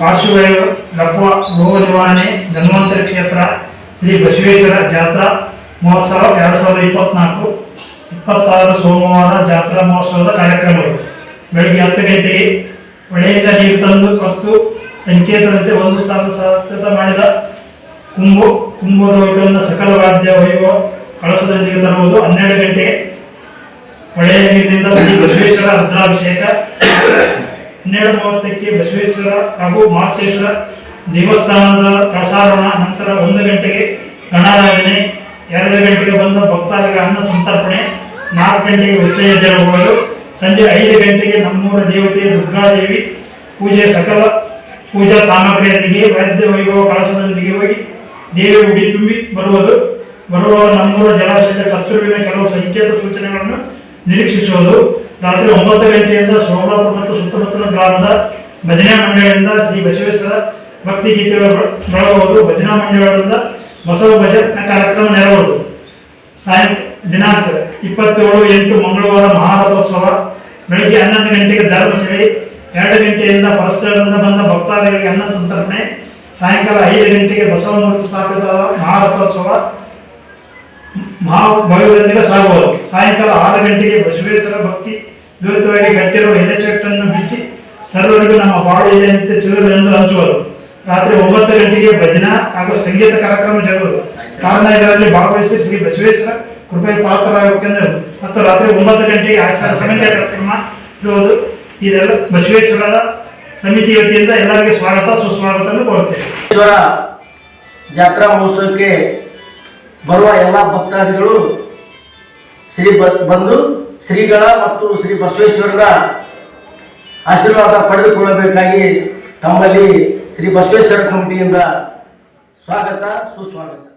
ಪಾರ್ಶ್ವವಾಯು ಲಪ್ವ ರೋಗ ನಿವಾರಣೆ ಧನ್ವಂತರಿ ಕ್ಷೇತ್ರ, ಶ್ರೀ ಬಸವೇಶ್ವರ ಜಾತ್ರಾ, ಮಹೋತ್ಸವ ಎರಡು ಸಾವಿರದ ಇಪ್ಪತ್ನಾಲ್ಕು, ಇಪ್ಪತ್ತಾರು ಸೋಮವಾರ ಜಾತ್ರಾ ಮಹೋತ್ಸವದ ಕಾರ್ಯಕ್ರಮಗಳು. ಬೆಳಗ್ಗೆ ಹತ್ತು ಗಂಟೆಗೆ ಹೊಳೆಯಿಂದ ನೀರು ತಂದು ಮತ್ತು ಸಂಕೇತದಂತೆ ಒಂದು ಸ್ಥಾನ ಸಾಧ್ಯತ ಮಾಡಿದ ಕುಂಭು ಕುಂಭೋದಕವನ್ನು ಸಕಲ ವಾದ್ಯ ವೈಭವ ಕಳಸದೊಂದಿಗೆ ತರುವುದು. ಹನ್ನೆರಡು ಗಂಟೆಗೆ ಹೊಳೆಯ ನೀರಿನಿಂದ ಶ್ರೀ ಬಸವೇಶ್ವರ ರುದ್ರಾಭಿಷೇಕ. ಹನ್ನೆರಡು ಮೂವತ್ತಕ್ಕೆ ಬಸವೇಶ್ವರ ಹಾಗೂ ಮಹಾಂತೇಶ್ವರ ದೇವಸ್ಥಾನದ ಪ್ರಸಾರಣ ನಂತರ ಒಂದು ಗಂಟೆಗೆ ಗಣಾರಾಧನೆ ಎರಡು ಗಂಟೆಗೆ ಬಂದ ಭಕ್ತಾದಿಗಳ ಅನ್ನ ಸಂತರ್ಪಣೆ, ನಾಲ್ಕು ಗಂಟೆಗೆ ಉಚ್ಚಯ ಜರುಗುವುದು ಸಂಜೆ ಐದು ಗಂಟೆಗೆ ನಮ್ಮೂರ ದೇವತೆ ದುರ್ಗಾದೇವಿ ಪೂಜೆ ಸಕಲ ಪೂಜಾ ಸಾಮಗ್ರಿಯೊಂದಿಗೆ ವೈದ್ಯ ವೈಭವ ಕಳಸದೊಂದಿಗೆ ಹೋಗಿ ದೇವಿ ಉಡಿ ತುಂಬಿ ಬರುವುದು. ಬರುವ ನಮ್ಮೂರ ಜಲಾಶಯದ ಕತ್ತರುವಿನ ಕೆಲವು ಸಂಕೇತ ಸೂಚನೆಗಳನ್ನು ನಿರೀಕ್ಷಿಸುವುದು. ರಾತ್ರಿ ಒಂಬತ್ತು ಗಂಟೆಯಿಂದ ಸೋಮವಾರ ಮತ್ತು ಸುತ್ತಮುತ್ತಲ ಗ್ರಾಮದ ಭಜನಾ ಮಂಡಳಿಯಿಂದ ಶ್ರೀ ಬಸವೇಶ್ವರ ಭಕ್ತಿ ಗೀತೆಗಳ ಬಳಗವರು ಭಜನಾ ಮಂಡಳಿಯಿಂದ ಬಸವ ಭಜನ ಕಾರ್ಯಕ್ರಮ ನೆರವರು ಸಾಯಂ, ದಿನಾಂಕ ಇಪ್ಪತ್ತೇಳು, ಎಂಟು, ಮಂಗಳವಾರ ಮಹಾರಥೋತ್ಸವ. ಬೆಳಗ್ಗೆ ಹನ್ನೊಂದು ಗಂಟೆಗೆ ಧರ್ಮಸಭೆ ಎರಡು ಗಂಟೆಯಿಂದ ಪರಸ್ಥಳದಿಂದ ಬಂದ ಭಕ್ತಾದಿಗಳಿಗೆ ಅನ್ನ ಸಂತರ್ಪಣೆ. ಸಾಯಂಕಾಲ ಐದು ಗಂಟೆಗೆ ಬಸವಮೂರ್ತಿ ಸ್ಥಾಪಿತ ಮಹಾರಥೋತ್ಸವ. ಮಹಾಭವ್ಯದೊಂದಿಗೆ ಸಾಗುವುದು. ಸಾಯಂಕಾಲ ಆರು ಗಂಟೆಗೆ ಬಸವೇಶ್ವರ ಭಕ್ತಿ ದ್ಯೋತವಾಗಿ ಕಟ್ಟಿರುವ ಎಲೆಚಟ್ಟನ್ನು ಬಿಚ್ಚಿ ಸರ್ವರಿಗೂ ನಮ್ಮ ಬಾಳು ಎಲೆಯಂತೆ ಚಿಗುರಲೆಂದು ಹಂಚುವುದು ರಾತ್ರಿ ಒಂಬತ್ತು ಗಂಟೆಗೆ ಭಜನಾ ಹಾಗೂ ಸಂಗೀತ ಕಾರ್ಯಕ್ರಮ ಜರುಗುವುದು. ಕಾರಣ ಇದರಲ್ಲಿ ಭಾಗವಹಿಸಿ ಶ್ರೀ ಬಸವೇಶ್ವರ ಕೃಪೆ ಪಾತ್ರರಾಗುತ್ತೆಂದು ಮತ್ತು ರಾತ್ರಿ ಒಂಬತ್ತು ಗಂಟೆಗೆ ಆಚಾರ ಸಮಿತಿಯ ಕಾರ್ಯಕ್ರಮ ಇರುವುದು. ಇದೆಲ್ಲ ಬಸವೇಶ್ವರರ ಸಮಿತಿ ವತಿಯಿಂದ ಎಲ್ಲರಿಗೂ ಸ್ವಾಗತ, ಸುಸ್ವಾಗತ ಕೋರುತ್ತೇವೆ. ಜಾತ್ರಾ ಮಹೋತ್ಸವಕ್ಕೆ ಬರುವ ಎಲ್ಲ ಭಕ್ತಾದಿಗಳು ಶ್ರೀ ಬಂದು ಶ್ರೀಗಳ ಮತ್ತು ಶ್ರೀ ಬಸವೇಶ್ವರರ ಆಶೀರ್ವಾದ ಪಡೆದುಕೊಳ್ಳಬೇಕಾಗಿ ತಮ್ಮಲ್ಲಿ ಶ್ರೀ ಬಸವೇಶ್ವರ ಕಮಿಟಿಯಿಂದ ಸ್ವಾಗತ, ಸುಸ್ವಾಗತ.